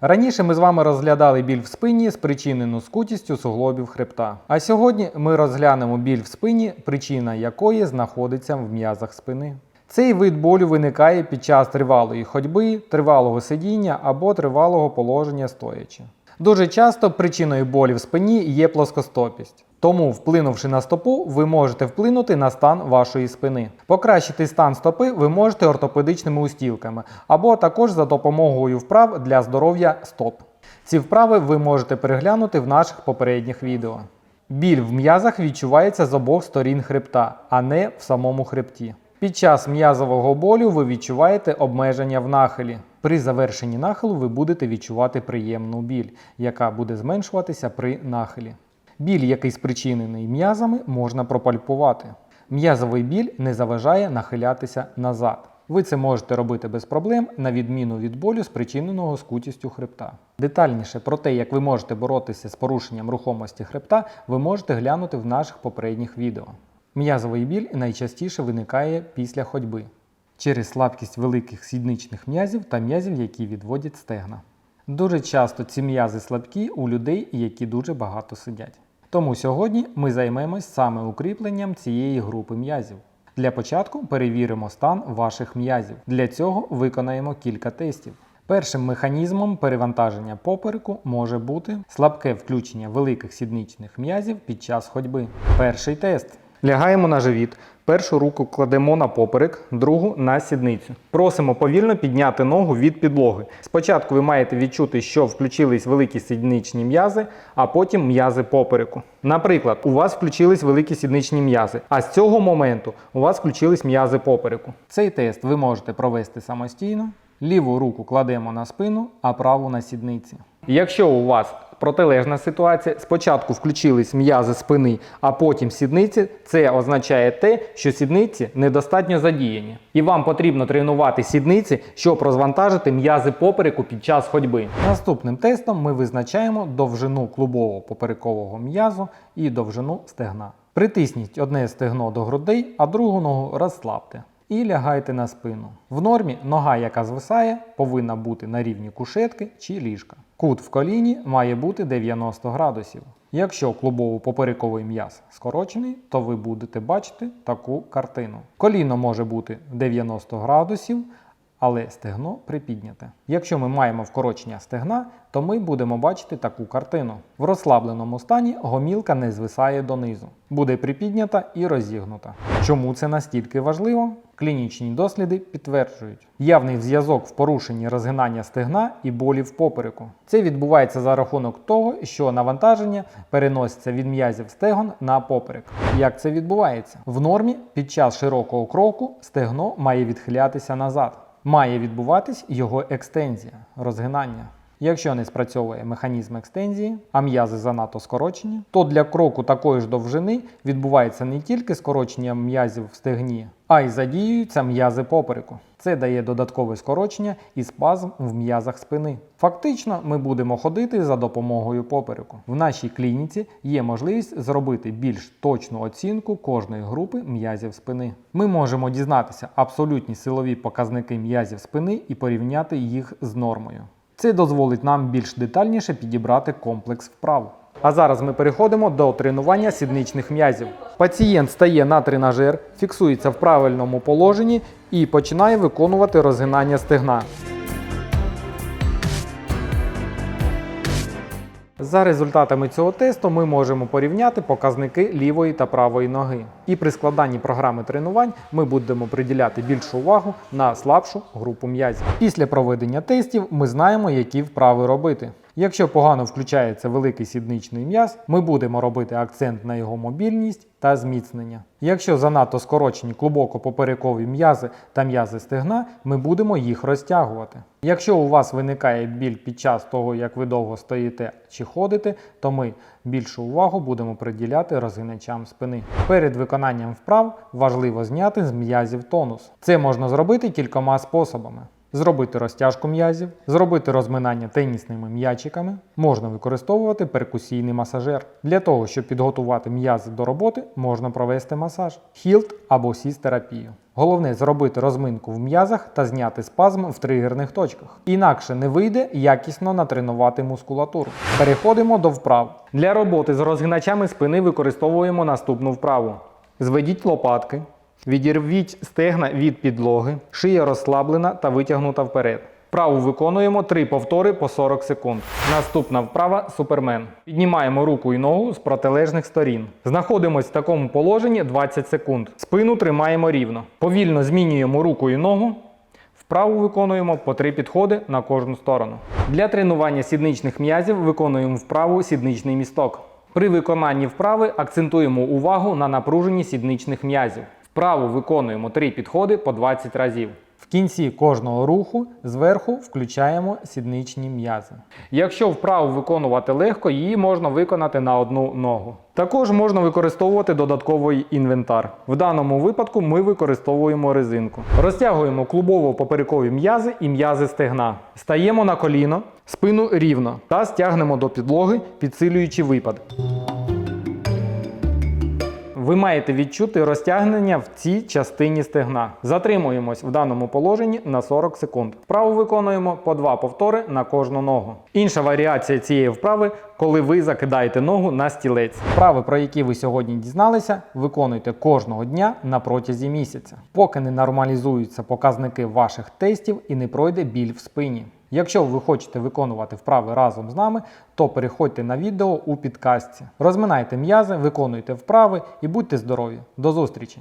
Раніше ми з вами розглядали біль в спині, спричинену скутістю суглобів хребта. А сьогодні ми розглянемо біль в спині, причина якої знаходиться в м'язах спини. Цей вид болю виникає під час тривалої ходьби, тривалого сидіння або тривалого положення стоячи. Дуже часто причиною болі в спині є плоскостопість. Тому, вплинувши на стопу, ви можете вплинути на стан вашої спини. Покращити стан стопи ви можете ортопедичними устілками або також за допомогою вправ для здоров'я стоп. Ці вправи ви можете переглянути в наших попередніх відео. Біль в м'язах відчувається з обох сторін хребта, а не в самому хребті. Під час м'язового болю ви відчуваєте обмеження в нахилі. При завершенні нахилу ви будете відчувати приємну біль, яка буде зменшуватися при нахилі. Біль, який спричинений м'язами, можна пропальпувати. М'язовий біль не заважає нахилятися назад. Ви це можете робити без проблем, на відміну від болю, спричиненого скутістю хребта. Детальніше про те, як ви можете боротися з порушенням рухомості хребта, ви можете глянути в наших попередніх відео. М'язовий біль найчастіше виникає після ходьби через слабкість великих сідничних м'язів та м'язів, які відводять стегна. Дуже часто ці м'язи слабкі у людей, які дуже багато сидять. Тому сьогодні ми займемось саме укріпленням цієї групи м'язів. Для початку перевіримо стан ваших м'язів. Для цього виконаємо кілька тестів. Першим механізмом перевантаження попереку може бути слабке включення великих сідничних м'язів під час ходьби. Перший тест. Лягаємо на живіт. Першу руку кладемо на поперек, другу на сідницю. Просимо повільно підняти ногу від підлоги. Спочатку ви маєте відчути, що включились великі сідничні м'язи, а потім м'язи попереку. Наприклад, у вас включились великі сідничні м'язи, а з цього моменту у вас включились м'язи попереку. Цей тест ви можете провести самостійно. Ліву руку кладемо на спину, а праву на сідниці. Якщо у вас протилежна ситуація, спочатку включились м'язи спини, а потім сідниці, це означає те, що сідниці недостатньо задіяні. І вам потрібно тренувати сідниці, щоб розвантажити м'язи попереку під час ходьби. Наступним тестом ми визначаємо довжину клубово поперекового м'язу і довжину стегна. Притисніть одне стегно до грудей, а другу ногу розслабте. І лягайте на спину. В нормі нога, яка звисає, повинна бути на рівні кушетки чи ліжка. Кут в коліні має бути 90 градусів. Якщо клубово-поперековий м'яз скорочений, то ви будете бачити таку картину. Коліно може бути 90 градусів, але стегно припідняте. Якщо ми маємо вкорочення стегна, то ми будемо бачити таку картину. В розслабленому стані гомілка не звисає донизу, буде припіднята і розігнута. Чому це настільки важливо? Клінічні досліди підтверджують явний зв'язок в порушенні розгинання стегна і болі в попереку. Це відбувається за рахунок того, що навантаження переноситься від м'язів стегон на поперек. Як це відбувається? В нормі під час широкого кроку стегно має відхилятися назад. Має відбуватись його екстензія, розгинання. Якщо не спрацьовує механізм екстензії, а м'язи занадто скорочені, то для кроку такої ж довжини відбувається не тільки скорочення м'язів в стегні, а й задіюються м'язи попереку. Це дає додаткове скорочення і спазм в м'язах спини. Фактично, ми будемо ходити за допомогою попереку. В нашій клініці є можливість зробити більш точну оцінку кожної групи м'язів спини. Ми можемо дізнатися абсолютні силові показники м'язів спини і порівняти їх з нормою. Це дозволить нам більш детальніше підібрати комплекс вправ. А зараз ми переходимо до тренування сідничних м'язів. Пацієнт стає на тренажер, фіксується в правильному положенні і починає виконувати розгинання стегна. За результатами цього тесту ми можемо порівняти показники лівої та правої ноги. І при складанні програми тренувань ми будемо приділяти більшу увагу на слабшу групу м'язів. Після проведення тестів ми знаємо, які вправи робити. Якщо погано включається великий сідничний м'яз, ми будемо робити акцент на його мобільність та зміцнення. Якщо занадто скорочені клубоко-поперекові м'язи та м'язи стегна, ми будемо їх розтягувати. Якщо у вас виникає біль під час того, як ви довго стоїте чи ходите, то ми більшу увагу будемо приділяти розгиначам спини. Перед виконанням вправ важливо зняти з м'язів тонус. Це можна зробити кількома способами. Зробити розтяжку м'язів, зробити розминання тенісними м'ячиками, можна використовувати перкусійний масажер. Для того, щоб підготувати м'язи до роботи, можна провести масаж, хілт або сіс-терапію. Головне зробити розминку в м'язах та зняти спазм в тригерних точках. Інакше не вийде якісно натренувати мускулатуру. Переходимо до вправ. Для роботи з розгиначами спини використовуємо наступну вправу: зведіть лопатки, відірвіть стегна від підлоги, шия розслаблена та витягнута вперед. Вправу виконуємо 3 повтори по 40 секунд. Наступна вправа супермен. Піднімаємо руку і ногу з протилежних сторін. Знаходимось в такому положенні 20 секунд. Спину тримаємо рівно. Повільно змінюємо руку і ногу. Вправу виконуємо по 3 підходи на кожну сторону. Для тренування сідничних м'язів виконуємо вправу сідничний місток. При виконанні вправи акцентуємо увагу на напруженні сідничних м'язів. Вправу виконуємо 3 підходи по 20 разів. В кінці кожного руху зверху включаємо сідничні м'язи. Якщо вправу виконувати легко, її можна виконати на одну ногу. Також можна використовувати додатковий інвентар. В даному випадку ми використовуємо резинку. Розтягуємо клубово-поперекові м'язи і м'язи стегна. Стаємо на коліно, спину рівно та стягнемо до підлоги, підсилюючи випад. Ви маєте відчути розтягнення в цій частині стегна. Затримуємось в даному положенні на 40 секунд. Вправу виконуємо по 2 повтори на кожну ногу. Інша варіація цієї вправи, коли ви закидаєте ногу на стілець. Вправи, про які ви сьогодні дізналися, виконуйте кожного дня на протязі місяця, поки не нормалізуються показники ваших тестів і не пройде біль в спині. Якщо ви хочете виконувати вправи разом з нами, то переходьте на відео у підкастці. Розминайте м'язи, виконуйте вправи і будьте здорові. До зустрічі!